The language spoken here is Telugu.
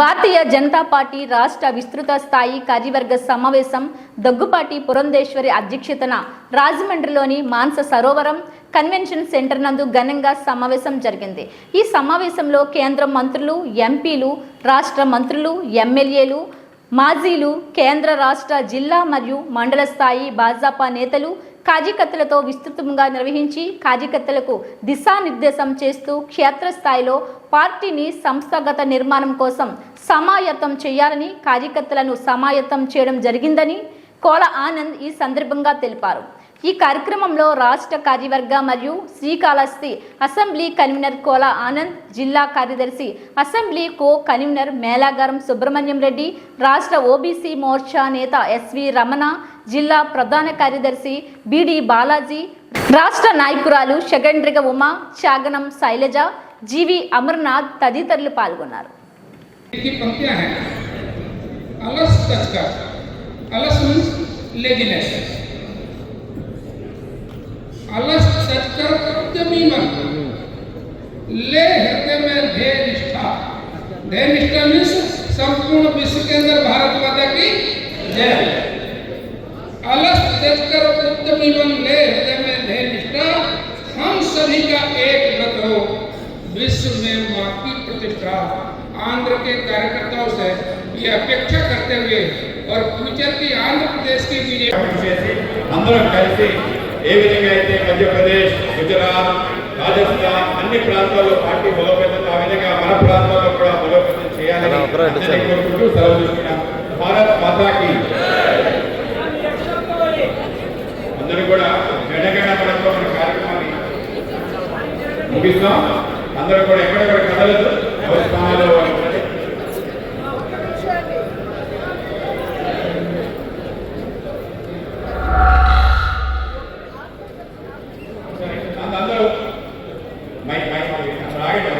Bharatiya Janata party రాష్ట్ర విస్తృత స్థాయి కార్యవర్గ సమావేశం దగ్గుపాటి పురంధేశ్వరి అధ్యక్షతన రాజమండ్రిలోని మాన్స సరోవరం కన్వెన్షన్ సెంటర్ నందు ఘనంగా సమావేశం జరిగింది. ఈ సమావేశంలో కేంద్ర మంత్రులు ఎంపీలు రాష్ట్ర మంత్రులు ఎమ్మెల్యేలు మాజీలు కేంద్ర రాష్ట్ర జిల్లా మరియు మండల స్థాయి భాజపా నేతలు కార్యకర్తలతో విస్తృతంగా నిర్వహించి కార్యకర్తలకు దిశానిర్దేశం చేస్తూ క్షేత్రస్థాయిలో పార్టీని సంస్థాగత నిర్మాణం కోసం సమాయత్తం చేయాలని కార్యకర్తలను సమాయత్తం చేయడం జరిగిందని కోల ఆనంద్ ఈ సందర్భంగా తెలిపారు. ఈ కార్యక్రమంలో రాష్ట్ర కార్యవర్గ మరియు శ్రీకాళహస్తి అసెంబ్లీ కన్వీనర్ కోల ఆనంద్ జిల్లా కార్యదర్శి assembly co convener Melagaram Subrahmanyam Reddy రాష్ట్ర ఓబీసీ మోర్చా నేత ఎస్వి రమణ జిల్లా ప్రధాన కార్యదర్శి బిడి బాలాజీ రాష్ట్ర నాయకురాలు షగండ్రిగ ఉమా చాగనం శైలజ జీవి అమర్నాథ్ తదితరులు పాల్గొన్నారు. అలస్ अलस तच कर अलस मीन्स लेजीनेस अलस तच कर उद्यमी मन ले हृदय में ध्येय निष्ठा ध्येय निष्ठा मीन्स संपूर्ण विश्व के अंदर भारत माता की जय अलस तच कर उद्यमी मन ले हृदय में ध्येय निष्ठा हम सभी का एक व्रत हो विश्व में मां की प्रतिष्ठा आंध्र के कार्यकर्ताओं से ये अपेक्षा करते हुए और फ्यूचर की आंध्र प्रदेश की बीजेपी కమిటీ చేసి అందరం కలిసి ఏ విధంగా అయితే మధ్యప్రదేశ్ గుజరాత్ రాజస్థాన్ అన్ని ప్రాంతాల్లో పార్టీ బలోపేతం ఆ విధంగా మన ప్రాంతాల్లో కూడా బలోపేతం చేయాలని కోరుకుంటూ సెలవు తీసుకున్నాం. భారత్ మాతాకి. అందరూ కూడా జనగణ పడంతో మన కార్యక్రమాన్ని ముగిస్తాం అందరూ కూడా ఎక్కడెక్కడ కదలదు స్థానాల్లో వాళ్ళు